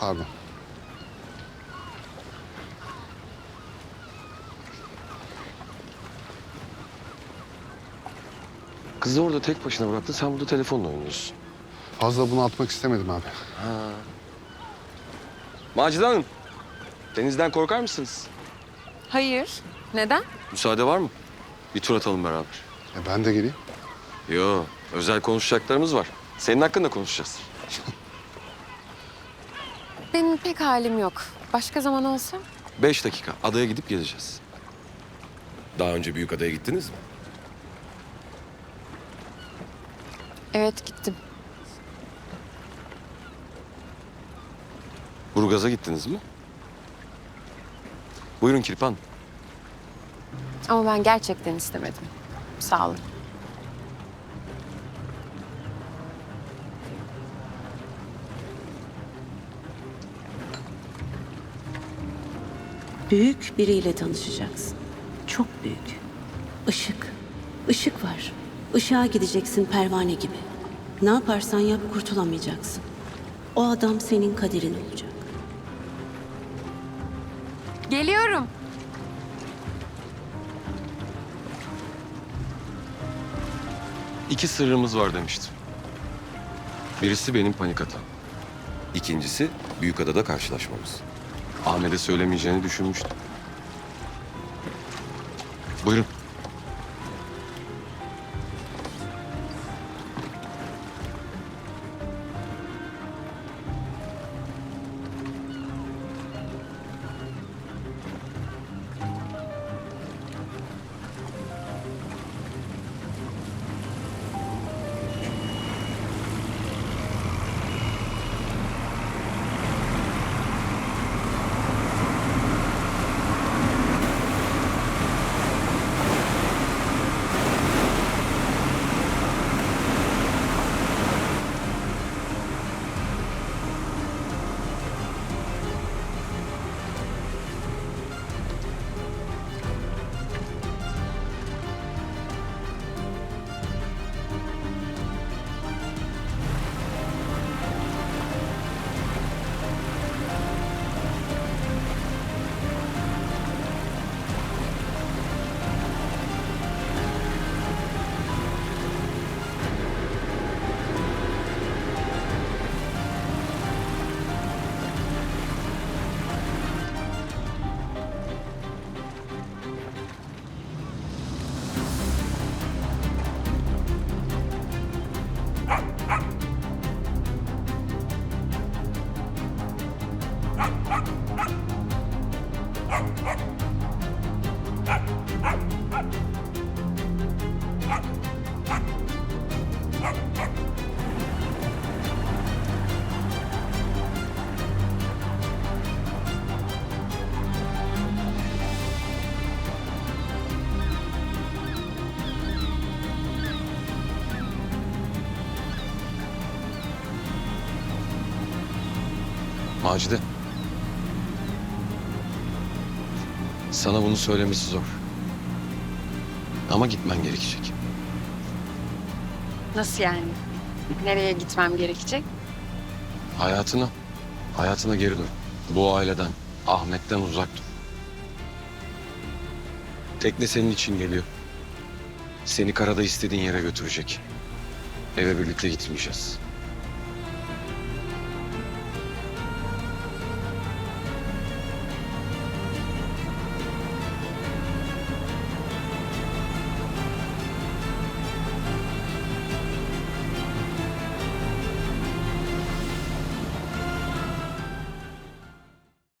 Pardon. Kızı orada tek başına bıraktın. Sen burada telefonla oynuyorsun. Fazla bunu atmak istemedim abi. Macide Hanım. Denizden korkar mısınız? Hayır. Neden? Müsaade var mı? Bir tur atalım beraber. E ben de geleyim. Yo, özel konuşacaklarımız var. Senin hakkında konuşacağız. Benim pek halim yok. Başka zaman olsa? Beş dakika. Adaya gidip geleceğiz. Daha önce büyük adaya gittiniz mi? Evet gittim. Burgaz'a gittiniz mi? Buyurun Kirpan. Ama ben gerçekten istemedim. Sağ olun. Büyük biriyle tanışacaksın. Çok büyük. Işık. Işık var. Işığa gideceksin pervane gibi. Ne yaparsan yap kurtulamayacaksın. O adam senin kaderin olacak. Geliyorum. İki sırrımız var demiştim. Birisi benim panik hatam. İkincisi büyük adada karşılaşmamız. Ahmet'e söylemeyeceğini düşünmüştüm. Buyurun. Macide. Sana bunu söylemesi zor. Ama gitmen gerekecek. Nasıl yani? Nereye gitmem gerekecek? Hayatına, hayatına geri dön. Bu aileden, Ahmet'ten uzak dur. Tekne senin için geliyor. Seni karada istediğin yere götürecek. Eve birlikte gitmeyeceğiz.